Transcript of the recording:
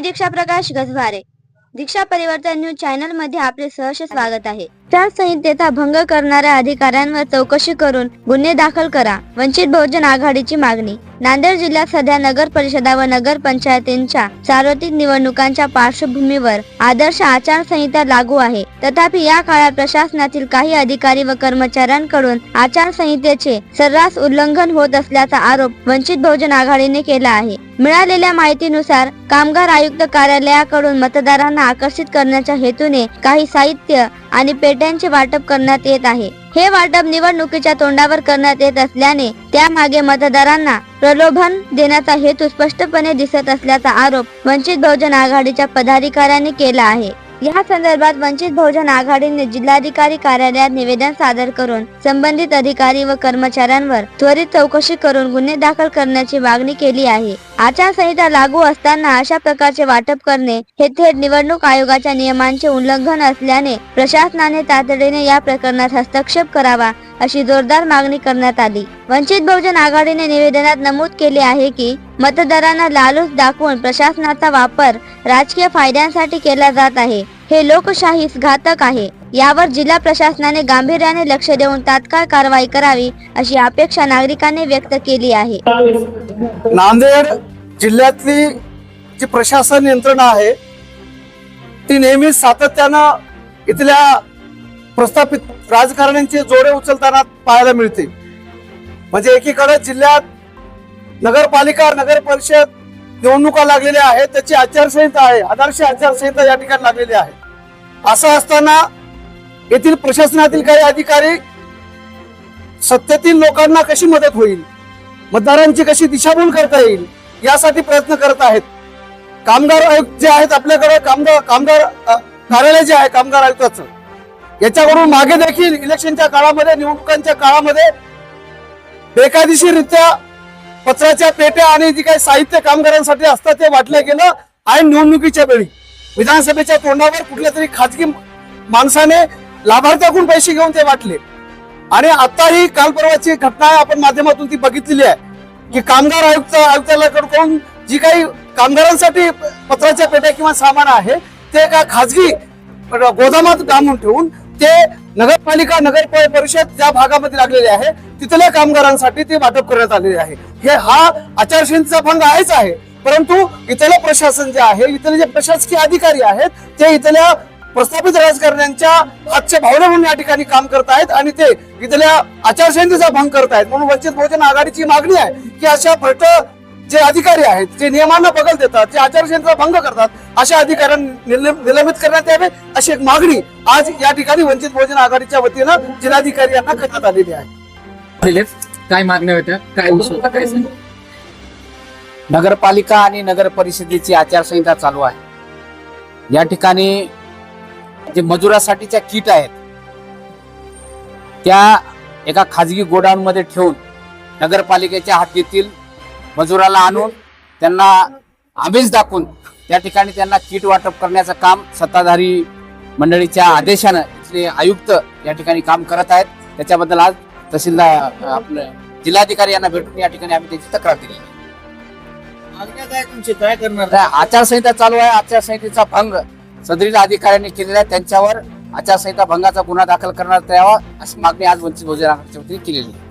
दीक्षा प्रकाश गजभारे दीक्षा परिवर्तन न्यूज चॅनलमध्ये आपले सहर्ष स्वागत आहे. संहितेचा भंग करणाऱ्या अधिकाऱ्यांवर चौकशी करून गुन्हे दाखल करा. वंचित बहुजन आघाडीची मागणी. नांदेड जिल्ह्यात सध्या नगर परिषदा व नगर पंचायतींच्या सार्वत्रिक निवडणुकांच्या पार्श्वभूमीवर आदर्श आचारसंहिता लागू आहे. तथापि या काळात प्रशासनातील काही अधिकारी व कर्मचाऱ्यांकडून आचारसंहितेचे सर्रास उल्लंघन होत असल्याचा आरोप वंचित बहुजन आघाडीने केला आहे. मिळालेल्या माहितीनुसार कामगार आयुक्त कार्यालयाकडून मतदारांना आकर्षित करण्याच्या हेतूने काही साहित्य आणि पेट्यांचे वाटप करण्यात येत आहे. हे वाटप निवडणुकीच्या तोंडावर करण्यात येत असल्याने त्यामागे मतदारांना प्रलोभन देण्याचा हेतू स्पष्टपणे दिसत असल्याचा आरोप वंचित बहुजन आघाडीच्या पदाधिकाऱ्यांनी केला आहे. या संदर्भात वंचित बहुजन आघाडीने जिल्हाधिकारी कार्यालयात निवेदन सादर करून संबंधित अधिकारी व कर्मचाऱ्यांवर त्वरित चौकशी करून गुन्हे दाखल करण्याची मागणी केली आहे. आचारसंहिता लागू असताना अशा प्रकारचे वाटप करणे हे थेट निवडणूक आयोगाच्या नियमांचे उल्लंघन असल्याने प्रशासनाने तातडीने या प्रकरणात हस्तक्षेप करावा अशी जोरदार मागणी करण्यात आली. वंचित बहुजन आघाडीने निवेदनात नमूद केले आहे की मतदारांना लालूच दाखवून प्रशासनाचा वापर राजकीय फायद्यांसाठी केला जात आहे. हे लोकशाहीस घातक आहे. यावर जिल्हा प्रशासनाने गांभीर्याने लक्ष देऊन तात्काळ कारवाई करावी अशी अपेक्षा नागरिकांनी व्यक्त केली आहे. नांदेड जिल्ह्यातली जी प्रशासन यंत्रणा आहे ती नेहमी सातत्यानं इथल्या प्रस्थापित राजकारण्यांचे जोडे उचलताना पाहायला मिळते. म्हणजे एकीकडे जिल्ह्यात नगरपालिका नगर परिषद निवडणुका लागलेल्या आहेत. त्याची आचारसंहिता आहे. आदर्श आचारसंहिता या ठिकाणी लागलेली आहे. असं असताना येथील प्रशासनातील काही अधिकारी सत्तेतील लोकांना कशी मदत होईल? मतदारांची कशी दिशाभूल करता येईल? यासाठी प्रयत्न करत आहेत. कामगार आयुक्त जे आहेत आपल्याकडे कामगार कामगार कार्यालय जे आहे कामगार आयुक्ताचं याच्याकडून मागे देखील इलेक्शनच्या काळामध्ये निवडणुकांच्या काळामध्ये बेकायदेशीररित्या पत्राच्या पेट्या आणि जी काही साहित्य कामगारांसाठी असतात ते वाटलं गेलं आणि निवडणुकीच्या वेळी. विधानसभेच्या तोंडावर कुठल्या तरी खाजगी माणसाने लाभार्थ्याकडून पैसे घेऊन ते वाटले. आणि आता ही काल परवाची घटना आहे आपण माध्यमातून ती बघितलेली आहे की कामगार आयुक्त आयुक्तालयाकडून जी काही कामगारांसाठी पत्राच्या पेट्या किंवा सामान आहे ते एका खाजगी गोदामात डांबून ठेवून ते नगरपालिका नगर परिषद ज्या भागामध्ये लागलेले आहे तिथल्या कामगारांसाठी ते वाटप करण्यात आलेले आहे. हे हा आचारसंहितेचा भंग आहेच आहे. परंतु इथलं प्रशासन जे आहे इथले जे प्रशासकीय अधिकारी आहेत ते इथल्या प्रस्थापित राजकारण्यांच्या हातच्या भावना म्हणून या ठिकाणी काम करत आहेत आणि ते इथल्या आचारसंहितेचा भंग करत आहेत. म्हणून वंचित बहुजन आघाडीची मागणी आहे की अशा फट जे अधिकारी आहेत जे नियमांना बगल देतात जे आचारसंहितेचा भंग करतात अशा अधिकाऱ्यांना निल- निलंबित करण्यात यावे अशी एक मागणी आज या ठिकाणी वंचित बहुजन आघाडीच्या वतीनं जिल्हाधिकारी यांना करण्यात आलेली आहे काय मागण्या होत्या काय विषय होता? काय सांगा? नगरपालिका आणि नगर परिषदेची आचारसंहिता चालू आहे या ठिकाणी जे मजुरासाठीच्या किट आहेत त्या एका खाजगी गोडाऊन मध्ये ठेवून नगरपालिकेच्या हद्दीतील मजुराला आणून त्यांना आमिष दाखवून त्या ठिकाणी त्यांना किट वाटप करण्याचं काम सत्ताधारी मंडळीच्या आदेशानं इथले आयुक्त या ठिकाणी काम करत आहेत. त्याच्याबद्दल आज तहसीलदार आपलं जिल्हाधिकारी यांना भेटून या ठिकाणी आम्ही त्याची तक्रार दिली. आता आचारसंहिता चालू आहे. आचारसंहितेचा भंग सदरील अधिकाऱ्यांनी केलेला आहे. त्यांच्यावर आचारसंहिता भंगाचा गुन्हा दाखल करण्यात यावा अशी मागणी आज वंचित बहुजन आघाडीच्या वतीने केलेली आहे.